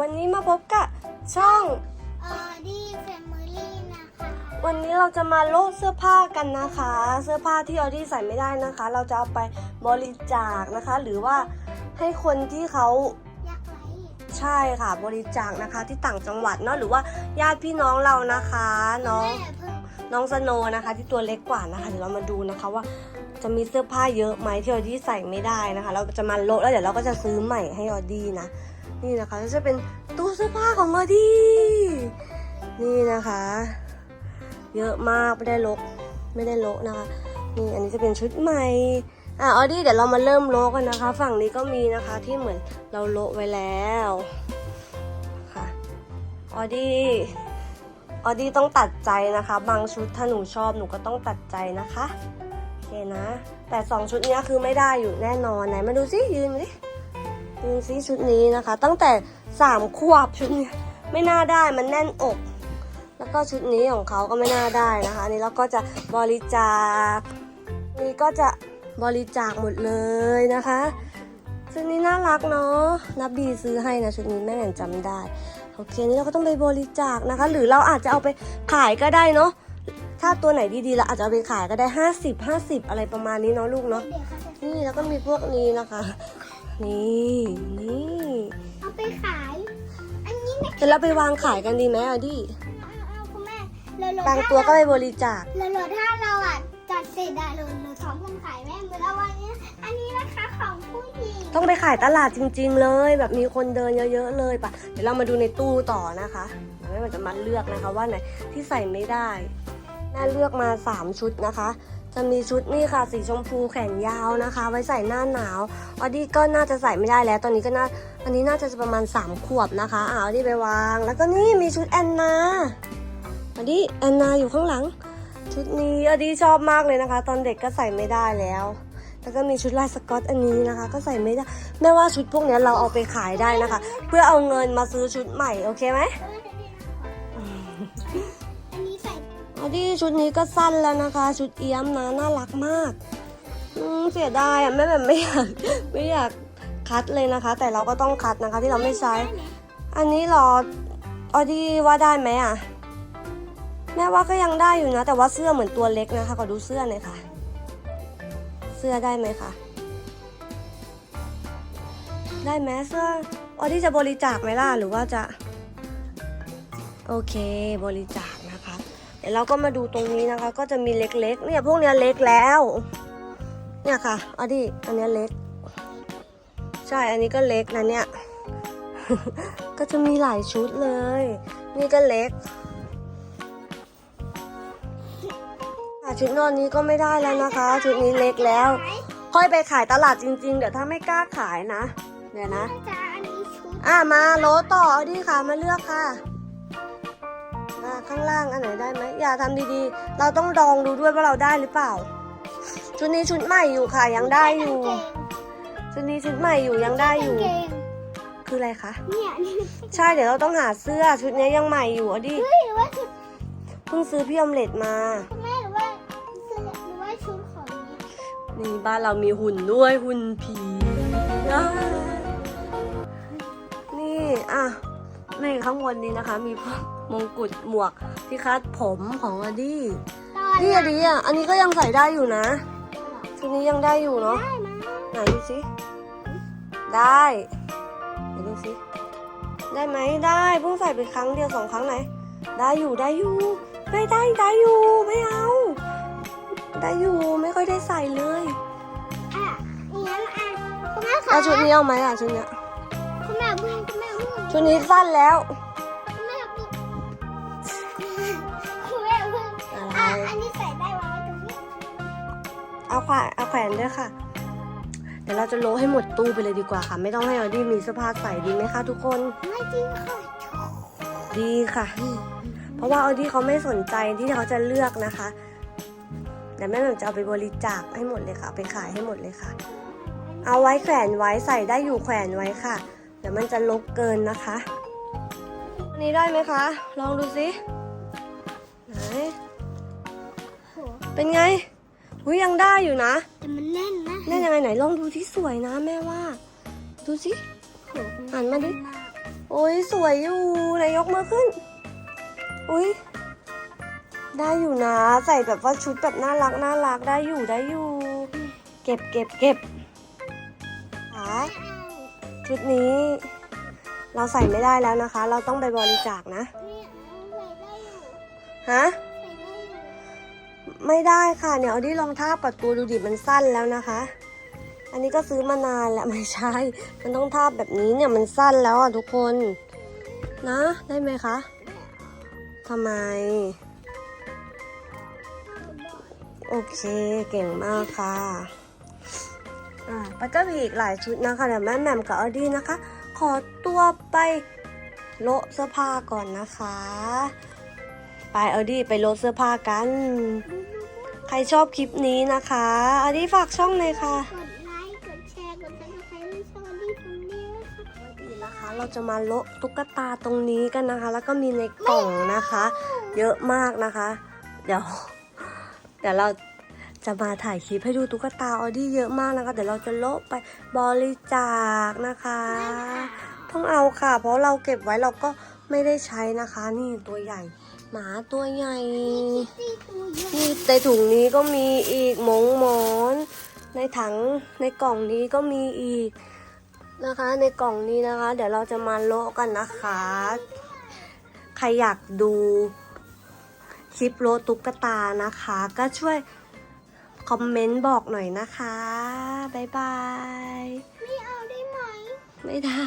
วันนี้มาพบกับช่องออดี้แฟมิลี่นะคะ วันนี้เราจะมาโลดเสื้อผ้ากันนะคะ เสื้อผ้าที่ออดี้ใส่ไม่ได้นะคะ เราจะเอาไปบริจาคนะคะ หรือว่าให้คนที่เขาอยากไว้ใช่ค่ะบริจาคนะคะ ที่ต่างจังหวัดเนาะหรือว่าญาติพี่น้องเรานะคะน้องแม่เพิ่งน้องสโนว์นะคะ ที่ตัวเล็กกว่านะคะเดี๋ยวเรามาดูนะคะว่าจะมีเสื้อผ้าเยอะไหมที่ออดี้ใส่ไม่ได้นะคะ เราจะมาโละแล้วเดี๋ยวเราก็จะซื้อใหม่ให้ออดี้นะ นี่นะคะจะเป็นตู้เสื้อผ้าของออดี้นี่นะคะ เยอะมากไม่ได้ลกไม่ได้โลนะคะนี่อันนี้จะเป็นชุดใหม่อะออดี้เดี๋ยวเรามาเริ่มโลกันนะคะ ฝั่งนี้ก็มีนะคะที่เหมือนเราโลไว้แล้วค่ะออดี้ออดี้ต้องตัดใจนะคะ บางชุดถ้าหนูชอบหนูก็ต้องตัดใจนะคะโอเคนะ แต่สองชุดนี้คือไม่ได้อยู่แน่นอนไหนมาดูซิยืนมาดิ ยืนซิชุดนี้นะคะ ตั้งแต่สามขวบชุดนี้ไม่น่าได้มันแน่นอก แล้วก็ชุดนี้ของเขาก็ไม่น่าได้นะคะอันนี้เราก็จะบริจาคนี่ก็จะบริจาคหมดเลยนะคะชุดนี้น่ารักเนาะนับดีซื้อให้นะชุดนี้แม่แหม่มจำได้โอเคนี่เราก็ต้องไปบริจาคนะคะ หรือเราอาจจะเอาไปขายก็ได้เนาะถ้าตัวไหนดีๆเราอาจจะเอาไปขายก็ได้ 50 50 อะไรประมาณนี้เนาะลูกเนาะนี่แล้วก็มีพวกนี้นะคะ นี่นี่เอาไปขาย อันนี้นะเดี๋ยวเราไปวางขายกันดีไหมอะดิเอาเอาคุณแม่เราเราบางตัวก็ไปบริจาค เราเราถ้าเราอะจัดเสร็จอะเราเราสองคนขายแม่มือละวันเนี้ยอันนี้นะคะของผู้หญิงต้องไปขายตลาดจริง ๆ เลย แบบมีคนเดินเยอะๆเลยปะเดี๋ยวเรามาดูในตู้ต่อนะคะเดี๋ยวแม่มันจะมาเลือกนะคะว่าไหนที่ใส่ไม่ได้ น่าเลือกมา 3 ชุดนะคะ จะมีชุดนี่ค่ะ สีชมพูแขนยาวนะคะ ไว้ใส่หน้าหนาวออดี้ก็น่าจะใส่ไม่ได้แล้ว ตอนนี้ก็น่าอันนี้น่าจะประมาณ 3 ขวบนะคะเอาออดี้ไปวาง แล้วก็นี่มีชุดแอนนาออดี้แอนนาอยู่ข้างหลัง ชุดนี้ออดี้ชอบมากเลยนะคะ ตอนเด็กก็ใส่ไม่ได้แล้วแล้วก็มีชุดลายสกอตอันนี้นะคะ ก็ใส่ไม่ได้แม่ว่าชุดพวกนี้เราเอาไปขายได้นะคะ เพื่อเอาเงินมาซื้อชุดใหม่ โอเคไหม เอาที่ชุดนี้ก็สั้นแล้วนะคะ ชุดเอี้ยมนะน่ารักมากเสียดายอะแม่แบบไม่อยากไม่อยากคัดเลยนะคะ แต่เราก็ต้องคัดนะคะที่เราไม่ใช้ อันนี้เหรอออดี้ว่าได้ไหมอะแม่ว่าก็ยังได้อยู่นะ แต่ว่าเสื้อเหมือนตัวเล็กนะคะขอดูเสื้อหน่อยค่ะ เสื้อได้ไหมคะได้ไหมเสื้อออดี้จะบริจาคไหมล่ะหรือว่าจะ โอเค บริจาค ดี๋ยวเราก็มาดูตรงนี้นะคะ ก็จะมีเล็กๆ เนี่ยพวกเนี้ยเล็กแล้ว เนี่ยค่ะเอันนี้อันเนี้ยเล็ก ใช่อันนี้ก็เล็กนะเนี่ย ก็จะมีหลายชุดเลย นี่ก็เล็กอะชุดนอนนี้ก็ไม่ได้แล้วนะคะ ชุดนี้เล็กแล้ว ค่อยไปขายตลาดจริง ๆ เดี๋ยวถ้าไม่กล้าขายนะ เดี๋ยวนะจะอันนี้ชุดอะมาโลต่อเอาดิค่ะมาเลือกค่ะมา ข้างล่างอันไหนได้ไหมอย่าทำดีๆ เราต้องลองดูด้วยว่าเราได้หรือเปล่า ชุดนี้ชุดใหม่อยู่ค่ะยังได้อยู่ ชุดนี้ชุดใหม่อยู่ยังได้อยู่กางเกงคืออะไรคะเนี่ยนี่ใช่เดี๋ยวเราต้องหาเสื้อชุดนี้ยังใหม่อยู่เอาดิเฮ้ยหรือว่าชุดเพิ่งซื้อพี่อมเล็ตมาคุณแม่หรือว่าเสื้อหรือว่าชุดของนี้นี่บ้านเรามีหุ่นด้วยหุ่นผีอ่านี่อะในข้างบนนี้นะคะมีพวก มงกุฎหมวกที่คาดผมของอดี้ตอนนี่อดีอะอันนี้ก็ยังใส่ได้อยู่นะชุดนี้ยังได้อยู่เนาะได้มาไหนดูสิได้ไหนดูสิได้ไหมได้เพิ่งใส่ไปครั้งเดียวสองครั้งไหน ได้อยู่ได้อยู่ไม่ได้ได้อยู่ไม่เอา ได้อยู่ไม่ค่อยได้ใส่เลยอะงั้นอะคุณแม่คะเอาชุดนี้เอาไหมอะชุดเนี้ยคุณแม่พูดคุณแม่พูดชุดนี้สั้นแล้ว อะไรอะอันนี้ใส่ได้วางไว้ตรงนี้เอาแขวนเอาแขวนด้วยค่ะ เดี๋ยวเราจะโละให้หมดตู้ไปเลยดีกว่าค่ะ ไม่ต้องให้ออดี้มีเสื้อผ้าใส่ดีไหมคะทุกคน ไม่จริงค่ะดีค่ะ เพราะว่าออดี้เขาไม่สนใจที่เขาจะเลือกนะคะเดี๋ยวแม่แหม่มจะเอาไปบริจาคให้หมดเลยค่ะเอาไปขายให้หมดเลยค่ะ เอาไว้แขวนไว้ใส่ได้อยู่แขวนไว้ค่ะ เดี๋ยวมันจะลกเกินนะคะ อันนี้ได้ไหมคะ ลองดูสิ เป็นไงหุยยังได้อยู่นะ แต่มันแน่นนะแน่นยังไงไหนลองดูที่สวยนะแม่ว่า ดูสิโหหันมาดิโโอ้ยสวยอยู่ไหนยกมือขึ้น อุ้ยได้อยู่นะ ใส่แบบว่าชุดแบบน่ารักน่ารักได้อยู่ได้อยู่ เก็บเก็บเก็บขาชุดนี้ เราใส่ไม่ได้แล้วนะคะ เราต้องไปบริจาคนะเนี่ยใส่ได้อยู่ฮะใส่ได้อยู่ ไม่ได้ค่ะเนี่ยเอาดิลองทาบกับตัวดูดิมันสั้นแล้วนะคะ อันนี้ก็ซื้อมานานแล้วไม่ใช่ มันต้องทาบแบบนี้เนี่ยมันสั้นแล้วอะทุกคน นะ ได้ไหมคะทำไม โอเคเก่งมากค่ะอ่าปัจจุบันอีกหลายชุดนะคะเดี๋ยวแม่แหม่มกับออดี้นะคะ ขอตัวไปโละเสื้อผ้าก่อนนะคะ ไปออดี้ไปโละเสื้อผ้ากัน ใครชอบคลิปนี้นะคะออดี้ฝากช่องเลยค่ะ กดไลค์กดแชร์กดซับสไครต์ให้ช่องดีตรงนี้นะคะดีนะคะเราจะมาโละตุ๊กตาตรงนี้กันนะคะ แล้วก็มีในกล่องนะคะ เยอะมากนะคะ เดี๋ยว เดี๋ยวเราจะมาถ่ายคลิปให้ดูตุ๊กตาออดี้เยอะมากนะคะ เดี๋ยวเราจะโละไปบริจาคนะคะ ต้องเอาค่ะ เพราะเราเก็บไว้เราก็ไม่ได้ใช้นะคะ นี่ตัวใหญ่ หมาตัวใหญ่ตีตัวเยอะนี่ในถุงนี้ก็มีอีกหมงหมอน ในถังในกล่องนี้ก็มีอีกนะคะ ในกล่องนี้นะคะ เดี๋ยวเราจะมาโละกันนะคะ ใครอยากดูคลิปโละตุ๊กตานะคะ ก็ช่วยคอมเมนต์บอกหน่อยนะคะ บ๊ายบาย ไม่เอาได้ไหม ไม่ได้